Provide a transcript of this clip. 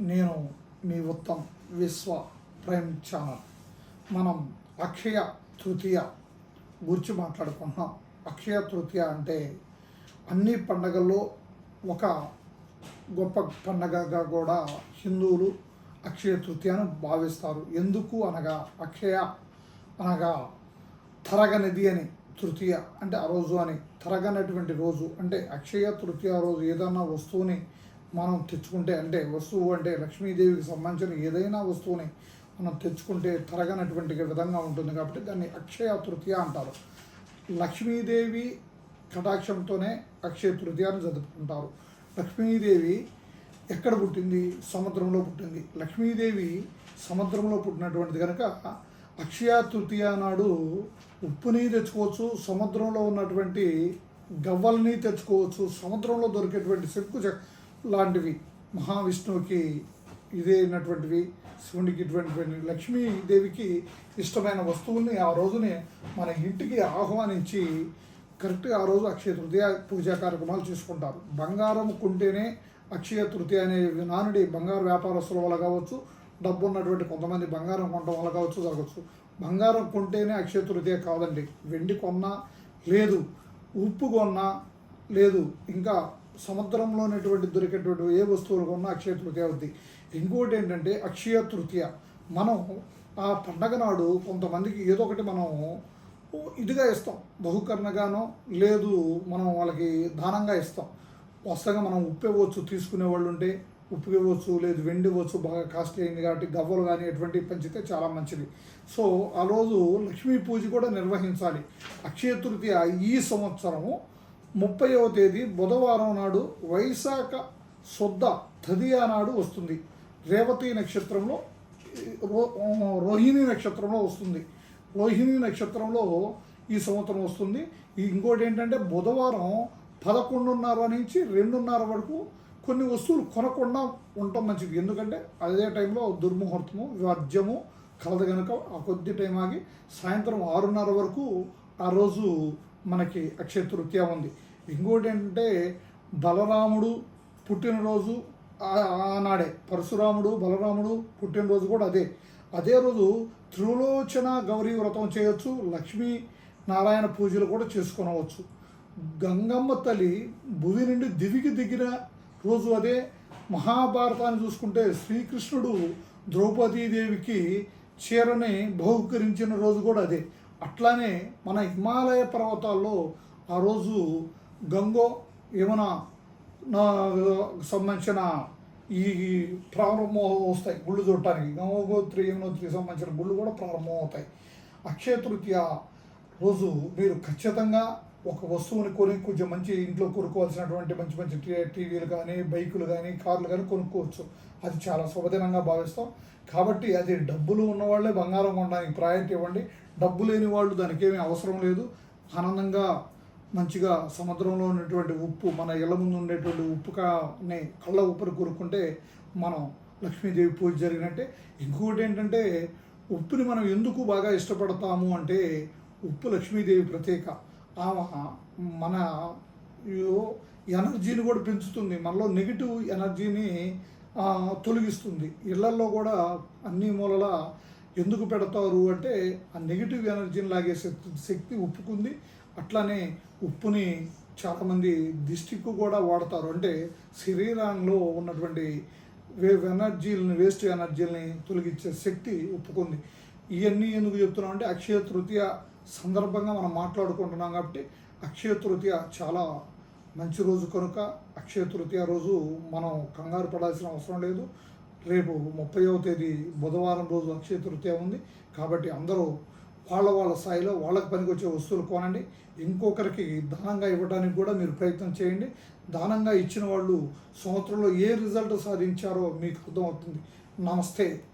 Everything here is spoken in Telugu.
నేను మీ ఉత్తమ్ విశ్వ ప్రేమ్ ఛానల్. మనం అక్షయ తృతీయ గురించి మాట్లాడుకుంటున్నాం. అక్షయ తృతీయ అంటే అన్ని పండగల్లో ఒక గొప్ప పండగగా కూడా హిందువులు అక్షయ తృతీయను భావిస్తారు. ఎందుకు అనగా అక్షయ అనగా తరగనిది అని తృతీయ అంటే ఆ రోజు అని తరగనటువంటి రోజు అంటే అక్షయ తృతీయ రోజు ఏదైనా వస్తువుని మనం తెచ్చుకుంటే అంటే వస్తువు అంటే లక్ష్మీదేవికి సంబంధించిన ఏదైనా వస్తువుని మనం తెచ్చుకుంటే తరగనటువంటి విధంగా ఉంటుంది కాబట్టి దాన్ని అక్షయ తృతీయ అంటారు. లక్ష్మీదేవి కటాక్షంతోనే అక్షయ తృతీయాన్ని జరుపుకుంటారు. లక్ష్మీదేవి ఎక్కడ పుట్టింది? సముద్రంలో పుట్టింది. లక్ష్మీదేవి సముద్రంలో పుట్టినటువంటిది కనుక అక్షయ తృతీయ నాడు ఉప్పుని తెచ్చుకోవచ్చు సముద్రంలో ఉన్నటువంటి గవ్వల్ని తెచ్చుకోవచ్చు సముద్రంలో దొరికేటువంటి చెక్కు చె- లాంటివి మహావిష్ణువుకి ఇదే అయినటువంటివి శివునికి ఇటువంటి లక్ష్మీదేవికి ఇష్టమైన వస్తువుల్ని ఆ రోజుని మన ఇంటికి ఆహ్వానించి కరెక్ట్గా ఆ రోజు అక్షయ తృతీయ పూజా కార్యక్రమాలు చేసుకుంటారు. బంగారం కొంటేనే అక్షయ తృతీయ అనే నానుడి బంగారు వ్యాపారస్తుల వల్ల కావచ్చు డబ్బు ఉన్నటువంటి కొంతమంది బంగారం కొనడం వల్ల కావచ్చు జరగచ్చు బంగారం కొంటేనే అక్షయ తృతీయ కాదండి. వెండి కొన్నా లేదు. ఉప్పు కొన్నా లేదు. ఇంకా సముద్రంలో ఉన్నటువంటి దొరికేటువంటి ఏ వస్తువులు కొన్నా అక్షయ తృతీయ అవుద్ది. ఇంకోటి ఏంటంటే అక్షయ తృతీయ. మనం ఆ పండగ నాడు కొంతమందికి ఏదో ఒకటి మనం ఇదిగా ఇస్తాం. బహుకరణగానో లేదు మనం వాళ్ళకి దానంగా ఇస్తాం. వస్తగా మనం ఉప్పు ఇవ్వచ్చు తీసుకునే వాళ్ళు ఉంటే ఉప్పు ఇవ్వచ్చు లేదు వెండి ఇవ్వచ్చు బాగా కాస్ట్లీ అయింది కాబట్టి గవ్వలు కానీ ఎటువంటి పెంచితే చాలా మంచిది. సో ఆ రోజు లక్ష్మీ పూజ కూడా నిర్వహించాలి. అక్షయ తృతీయ ఈ సంవత్సరము ముప్పైవ తేదీ బుధవారం నాడు వైశాఖ శుద్ధ తదియా నాడు వస్తుంది. రేవతి నక్షత్రంలో రో రోహిణి నక్షత్రంలో వస్తుంది. రోహిణి నక్షత్రంలో ఈ సంవత్సరం వస్తుంది. ఇంకోటి ఏంటంటే బుధవారం పదకొండున్నర నుంచి రెండున్నర వరకు కొన్ని వస్తువులు కొనకుండా ఉండటం మంచిది. ఎందుకంటే అదే టైంలో దుర్ముహూర్తము వర్జ్యము కలదు కనుక ఆ కొద్ది టైం ఆగి సాయంత్రం ఆరున్నర వరకు ఆ రోజు మనకి అక్షయ తృతీయ ఉంది. ఇంకోటి ఏంటంటే బలరాముడు పుట్టినరోజు ఆ- ఆనాడే. పరశురాముడు బలరాముడు పుట్టినరోజు కూడా అదే. అదే రోజు త్రిలోచన గౌరీ వ్రతం చేయొచ్చు లక్ష్మీ నారాయణ పూజలు కూడా చేసుకునవచ్చు. గంగమ్మ తల్లి భువి నుండి దివికి దిగిన రోజు అదే. మహాభారతాన్ని చూసుకుంటే శ్రీకృష్ణుడు ద్రౌపదీదేవికి చీరని బహుకరించిన రోజు కూడా అదే. అట్లానే మన హిమాలయ పర్వతాల్లో ఆ రోజు గంగో ఏమైనా సంబంధించిన ఈ ప్రారంభం వస్తాయి గుళ్ళు చూడటానికి. గంగోత్రి యమునోత్రి సంబంధించిన గుళ్ళు కూడా ప్రారంభం అవుతాయి అక్షయ తృతీయ రోజు మీరు ఖచ్చితంగా ఒక వస్తువుని కొని కొంచెం మంచి ఇంట్లో కొనుక్కోవాల్సినటువంటి మంచి మంచి టీవీలు కానీ బైకులు కానీ కార్లు కానీ కొనుక్కోవచ్చు. అది చాలా శుభదినంగా భావిస్తాం. కాబట్టి అది డబ్బులు ఉన్నవాళ్ళే బంగారం కొనడానికి ప్రయారిటీ ఇవ్వండి. డబ్బు లేని వాళ్ళు దానికి ఏమీ అవసరం లేదు. ఆనందంగా మంచిగా సముద్రంలో ఉన్నటువంటి ఉప్పు మన ఇళ్ళ ముందు ఉండేటువంటి ఉప్పు కాని కళ్ళ ఉప్పుని కొనుక్కుంటే మనం లక్ష్మీదేవి పూజ జరిగినట్టే. ఇంకొకటి ఏంటంటే ఉప్పుని మనం ఎందుకు బాగా ఇష్టపడతాము అంటే ఉప్పు లక్ష్మీదేవి ప్రత్యేక. మన ఎనర్జీని కూడా పెంచుతుంది. మనలో నెగిటివ్ ఎనర్జీని తొలగిస్తుంది. ఇళ్ళల్లో కూడా అన్ని మూలల ఎందుకు పెడతారు అంటే ఆ నెగిటివ్ ఎనర్జీని లాగే శక్తి శక్తి ఉప్పుకుంది. అట్లానే ఉప్పుని చాలామంది దిష్టికి కూడా వాడతారు. అంటే శరీరంలో ఉన్నటువంటి వే ఎనర్జీలని వేస్ట్ ఎనర్జీలని తొలగించే శక్తి ఒప్పుకుంది ఇవన్నీ ఎందుకు చెప్తున్నాం అంటే అక్షయ తృతీయ సందర్భంగా మనం మాట్లాడుకుంటున్నాం కాబట్టి అక్షయ తృతీయ చాలా మంచి రోజు కనుక అక్షయ తృతీయ రోజు మనం కంగారు పడాల్సిన అవసరం లేదు. రేపు ముప్పైవ తేదీ బుధవారం రోజు అక్షయ తృతీయ ఉంది. కాబట్టి అందరూ వాళ్ళ వాళ్ళ స్థాయిలో వాళ్ళకి పనికొచ్చే వస్తువులు కొనండి. ఇంకొకరికి దానంగా ఇవ్వడానికి కూడా మీరు ప్రయత్నం చేయండి. దానంగా ఇచ్చిన వాళ్ళు సంవత్సరంలో ఏ రిజల్ట్ సాధించారో మీకు అర్థమవుతుంది. నమస్తే.